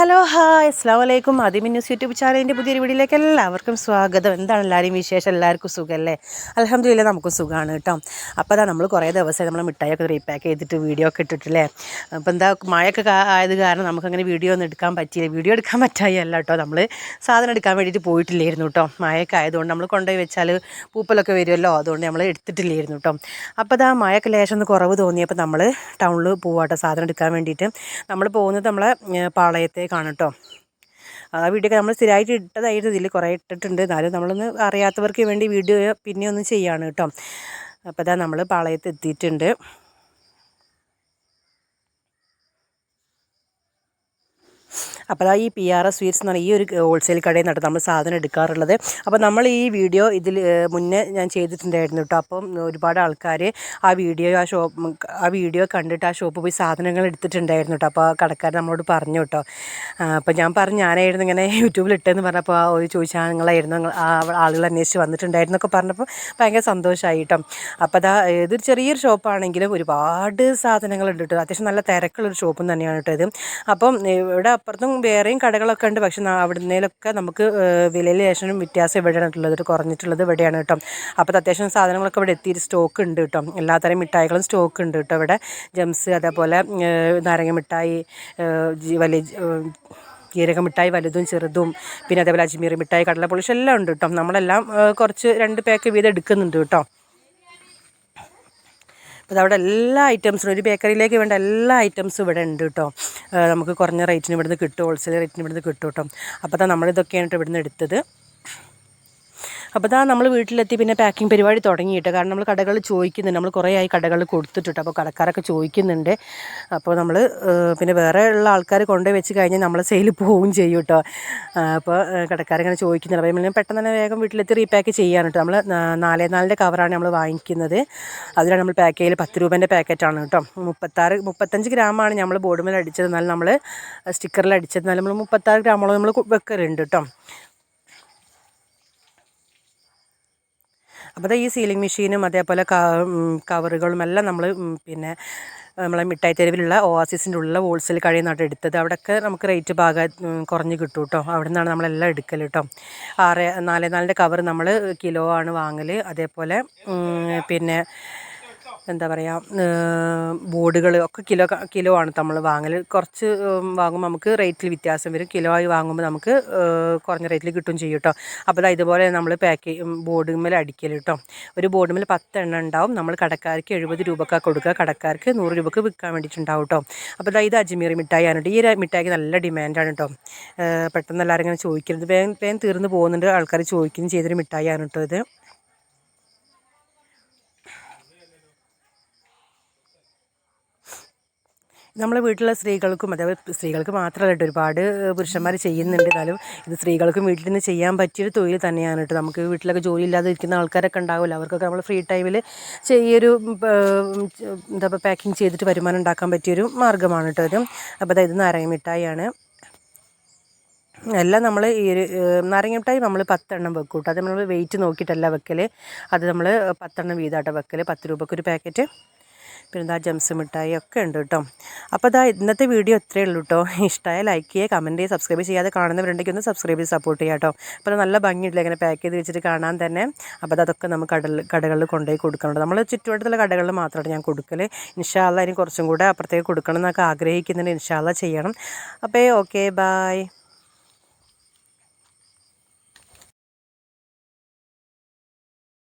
Hello hi. അസ്സാം വലൈക്കും ആദ്യം ന്യൂസ് യൂട്യൂബ് ചാനലിന്റെ പുതിയൊരു വീഡിയോയിലേക്ക് എല്ലാവർക്കും സ്വാഗതം. എന്താണ് എല്ലാവരും വിശേഷം? എല്ലാവർക്കും സുഖമല്ലേ അലഹമ്മദില്ല നമുക്കും സുഖമാണ് കേട്ടോ. അപ്പോൾ അതാ നമ്മൾ കുറേ ദിവസമായി നമ്മൾ മിഠായിയൊക്കെ റീപാക്ക് ചെയ്തിട്ട് വീഡിയോ ഒക്കെ ഇട്ടിട്ടില്ലേ? അപ്പോൾ എന്താ മഴയൊക്കെ ആയത് കാരണം നമുക്കങ്ങനെ വീഡിയോ ഒന്നും എടുക്കാൻ പറ്റിയില്ല. വീഡിയോ എടുക്കാൻ പറ്റായി അല്ല കേട്ടോ. നമ്മൾ സാധനം എടുക്കാൻ വേണ്ടിയിട്ട് പോയിട്ടില്ലായിരുന്നു കേട്ടോ. മഴയൊക്കെ ആയതുകൊണ്ട് നമ്മൾ കൊണ്ടുപോയി വെച്ചാൽ പൂപ്പലൊക്കെ വരുമല്ലോ. അതുകൊണ്ട് നമ്മൾ എടുത്തിട്ടില്ലായിരുന്നു കേട്ടോ. അപ്പോൾ അതാ മഴയൊക്കെ ലേശം ഒന്ന് കുറവ് തോന്നിയപ്പോൾ നമ്മൾ ടൗണിൽ പോവാട്ടോ സാധനം എടുക്കാൻ വേണ്ടിയിട്ട്. നമ്മൾ പോകുന്നത് നമ്മളെ ഏ, പാളയത്തേക്കാണ് കേട്ടോ ആ വീഡിയോ നമ്മൾ സ്ഥിരമായിട്ട് ഇട്ടതായിരുന്നു. ഇതിൽ കുറേ ഇട്ടിട്ടുണ്ട്. എന്നാലും നമ്മളൊന്ന് അറിയാത്തവർക്ക് വേണ്ടി വീഡിയോ പിന്നെ ഒന്ന് ചെയ്യാണ് കേട്ടോ അപ്പോൾ ഇതാ നമ്മൾ പാളയത്ത് എത്തിയിട്ടുണ്ട്. അപ്പോൾ ഈ പി ആർ എസ് സ്വീറ്റ്സ് എന്ന് പറഞ്ഞ ഈ ഒരു ഹോൾസെയിൽ കടയിൽ നിന്നാണ് നമ്മൾ സാധനം എടുക്കാറുള്ളത്. അപ്പോൾ നമ്മൾ ഈ വീഡിയോ ഇതിൽ മുന്നേ ഞാൻ ചെയ്തിട്ടുണ്ടായിരുന്നു കേട്ടോ. അപ്പം ഒരുപാട് ആൾക്കാർ ആ വീഡിയോ ആ ഷോപ്പ് ആ വീഡിയോ കണ്ടിട്ട് ആ ഷോപ്പ് പോയി സാധനങ്ങൾ എടുത്തിട്ടുണ്ടായിരുന്നു കേട്ടോ. അപ്പോൾ ആ കടക്കാരൻ നമ്മളോട് പറഞ്ഞു കേട്ടോ. അപ്പോൾ ഞാൻ പറഞ്ഞു ഞാനായിരുന്നു ഇങ്ങനെ യൂട്യൂബിൽ ഇട്ടെന്ന് പറഞ്ഞപ്പോൾ ഒരു ആ ആളുകൾ അന്വേഷിച്ച് വന്നിട്ടുണ്ടായിരുന്നു എന്നൊക്കെ പറഞ്ഞപ്പോൾ ഭയങ്കര സന്തോഷമായി കേട്ടോ. അപ്പോൾ അതാ ഇതൊരു ചെറിയൊരു ഷോപ്പാണെങ്കിലും ഒരുപാട് സാധനങ്ങളുണ്ട് കേട്ടോ. അത്യാവശ്യം നല്ല തിരക്കുള്ളൊരു ഷോപ്പും തന്നെയാണ് കേട്ടോ ഇത്. അപ്പം ഇവിടെ അപ്പുറത്തും വേറെയും കടകളൊക്കെ ഉണ്ട്. പക്ഷെ അവിടുന്നേലൊക്കെ നമുക്ക് വിലയിൽ ശേഷം വ്യത്യാസം ഇവിടെയാണുള്ളത്. കുറഞ്ഞിട്ടുള്ളത് ഇവിടെയാണ് കേട്ടോ. അപ്പോൾ അത്യാവശ്യം സാധനങ്ങളൊക്കെ ഇവിടെ എത്തിയിട്ട് സ്റ്റോക്ക് ഉണ്ട് കേട്ടോ. എല്ലാത്തരം മിഠായികളും സ്റ്റോക്ക് ഉണ്ട് കേട്ടോ ഇവിടെ. ജംസ് അതേപോലെ നാരങ്ങ മിഠായി വലിയ ജീരക മിഠായി വലുതും ചെറുതും പിന്നെ അതേപോലെ അജ്മീർ മിഠായി കടലപ്പൊളിച്ച് എല്ലാം ഉണ്ട് കേട്ടോ. നമ്മളെല്ലാം കുറച്ച് രണ്ട് പാക്ക് വീതം എടുക്കുന്നുണ്ട് കേട്ടോ. അപ്പോൾ അവിടെ എല്ലാ ഐറ്റംസും ഒരു ബേക്കറിയിലേക്ക് വേണ്ട എല്ലാ ഐറ്റംസും ഇവിടെ ഉണ്ട് കേട്ടോ. നമുക്ക് കുറഞ്ഞ റേറ്റിന് ഇവിടുന്ന് കിട്ടും ഹോൾസെയിൽ റേറ്റിന് ഇവിടുന്ന് കിട്ടും കേട്ടോ അപ്പോൾ നമ്മളിതൊക്കെയാണ് ഇവിടുന്ന് എടുത്തത്. അപ്പോൾ ഇതാ നമ്മൾ വീട്ടിലെത്തി പിന്നെ പാക്കിംഗ് പരിപാടി തുടങ്ങിയിട്ട്. കാരണം നമ്മൾ കടകൾ ചോദിക്കുന്നുണ്ട്. നമ്മൾ കുറേ ആയി കടകളിൽ കൊടുത്തിട്ടുണ്ട്. അപ്പോൾ കടക്കാരൊക്കെ ചോദിക്കുന്നുണ്ട്. അപ്പോൾ നമ്മൾ പിന്നെ വേറെ ഉള്ള ആൾക്കാർ കൊണ്ടുപോയി വെച്ച് കഴിഞ്ഞാൽ നമ്മൾ സെയിൽ പോവുകയും ചെയ്യും കേട്ടോ അപ്പോൾ കടക്കാരിങ്ങനെ ചോദിക്കുന്നുണ്ട്. അപ്പോൾ നമ്മൾ പെട്ടെന്ന് തന്നെ വേഗം വീട്ടിലെത്തി റീപാക്ക് ചെയ്യാൻ കേട്ടോ നമ്മൾ നാലേ നാലിന്റെ കവറാണ് നമ്മൾ വാങ്ങിക്കുന്നത്. അതിലാണ് നമ്മൾ പാക്ക് ചെയ്യൽ പത്ത് രൂപേന്റെ പാക്കറ്റാണ് കേട്ടോ മുപ്പത്താറ് മുപ്പത്തഞ്ച് ഗ്രാമാണ് നമ്മൾ ബോർഡ് മേലെ അടിച്ചത് എന്നാലും നമ്മൾ സ്റ്റിക്കറിൽ അടിച്ചത് എന്നാലും നമ്മൾ മുപ്പത്താറ് ഗ്രാമോളം നമ്മൾ വെക്കലുണ്ട് കേട്ടോ അപ്പോൾ ഈ സീലിംഗ് മെഷീനും അതേപോലെ കവറുകളും എല്ലാം നമ്മൾ പിന്നെ നമ്മളെ മിഠായി തെരുവിലുള്ള ഓയാസിസിന്റെ ഉള്ള ഹോൾസെയിൽ കടയിൽ നിന്നാണ് എടുത്തത്. അവിടെയൊക്കെ നമുക്ക് റേറ്റ് ഭാഗ കുറഞ്ഞ് കിട്ടും കേട്ടോ അവിടെ നിന്നാണ് നമ്മളെല്ലാം എടുക്കൽ കേട്ടോ ആറ് നാല് നാലിന്റെ കവർ നമ്മൾ കിലോ ആണ് വാങ്ങൽ അതേപോലെ പിന്നെ എന്താ പറയുക ബോർഡുകൾ ഒക്കെ കിലോ കിലോ ആണ് നമ്മൾ വാങ്ങൽ കുറച്ച് വാങ്ങുമ്പോൾ നമുക്ക് റേറ്റിൽ വ്യത്യാസം വരും. കിലോ ആയി വാങ്ങുമ്പോൾ നമുക്ക് കുറഞ്ഞ റേറ്റിൽ കിട്ടും ചെയ്യും കേട്ടോ അപ്പോൾ ഇതുപോലെ നമ്മൾ പാക്ക് ബോർഡ് മേലെ അടിക്കൽ കേട്ടോ ഒരു ബോർഡ് മേലെ പത്ത് എണ്ണം ഉണ്ടാവും. നമ്മൾ കടക്കാർക്ക് എഴുപത് രൂപക്കാണ് കൊടുക്കുക. കടക്കാർക്ക് നൂറ് രൂപക്ക് വിൽക്കാൻ വേണ്ടിയിട്ടുണ്ടാവും കേട്ടോ അപ്പോൾ ഇത് അജ്മീർ മിഠായി ആണ് ഈ മിഠായിക്ക് നല്ല ഡിമാൻഡാണ് കേട്ടോ പെട്ടെന്ന് എല്ലാവരും ഇങ്ങനെ ചോദിക്കരുത്. വേഗം വേഗം തീർന്നു പോകുന്നുണ്ട് ആൾക്കാർ ചോദിക്കുകയും ചെയ്തൊരു മിഠായി ആണ് കേട്ടോ ഇത്. നമ്മളെ വീട്ടിലെ സ്ത്രീകൾക്കും അതേപോലെ സ്ത്രീകൾക്ക് മാത്രമല്ല ഒരുപാട് പുരുഷന്മാർ ചെയ്യുന്നുണ്ട്. എന്നാലും ഇത് സ്ത്രീകൾക്കും വീട്ടിൽ നിന്ന് ചെയ്യാൻ പറ്റിയൊരു തൊഴിൽ തന്നെയാണ് കേട്ടോ. നമുക്ക് വീട്ടിലൊക്കെ ജോലി ഇല്ലാതെ ഇരിക്കുന്ന ആൾക്കാരൊക്കെ ഉണ്ടാവില്ല അവർക്കൊക്കെ നമ്മൾ ഫ്രീ ടൈമിൽ ചെയ്യൊരു എന്താ പറയുക പാക്കിങ് ചെയ്തിട്ട് വരുമാനം ഉണ്ടാക്കാൻ പറ്റിയൊരു മാർഗമാണ് കേട്ടോ ഇത്. അപ്പോൾ അതായത് നാരങ്ങ മിഠായിയാണ്. എല്ലാം നമ്മൾ ഈ ഒരു മിഠായി നമ്മൾ പത്തെണ്ണം വെക്കും കേട്ടോ. അത് നമ്മൾ വെയിറ്റ് നോക്കിയിട്ടല്ല വെക്കൽ അത് നമ്മൾ പത്തെണ്ണം വീതാട്ടോ വെക്കൽ പത്ത് രൂപയ്ക്ക് ഒരു പാക്കറ്റ് പിന്നെ ഇതാ ജംസ് മിഠായി ഒക്കെ ഉണ്ട് കേട്ടോ. അപ്പോൾ ഇതാ ഇന്നത്തെ വീഡിയോ ഇത്രയേ ഉള്ളൂ കേട്ടോ. ഇഷ്ടമായ ലൈക്ക് ചെയ്യുക കമന്റ് ചെയ്യുക സബ്സ്ക്രൈബ് ചെയ്യാതെ കാണുന്നവരുണ്ടെങ്കിൽ ഒന്ന് സബ്സ്ക്രൈബ് ചെയ്ത് സപ്പോർട്ട് ചെയ്യാം കേട്ടോ. അപ്പോൾ അത് നല്ല ഭംഗിയിട്ടില്ല ഇങ്ങനെ പാക്ക് ചെയ്ത് വെച്ചിട്ട് കാണാൻ തന്നെ. അപ്പോൾ അത് അതൊക്കെ നമുക്ക് കടൽ കടകളിൽ കൊണ്ടുപോയി കൊടുക്കണം നമ്മൾ ചുറ്റുവട്ടത്തുള്ള കടകളിൽ മാത്രമാണ് ഞാൻ കൊടുക്കൽ ഇൻഷാല്ല ഇനി കുറച്ചും കൂടെ അപ്പുറത്തേക്ക് കൊടുക്കണം എന്നൊക്കെ ആഗ്രഹിക്കുന്നുണ്ട്. ഇൻഷാല്ല ചെയ്യണം. അപ്പോൾ ഓക്കെ ബായ്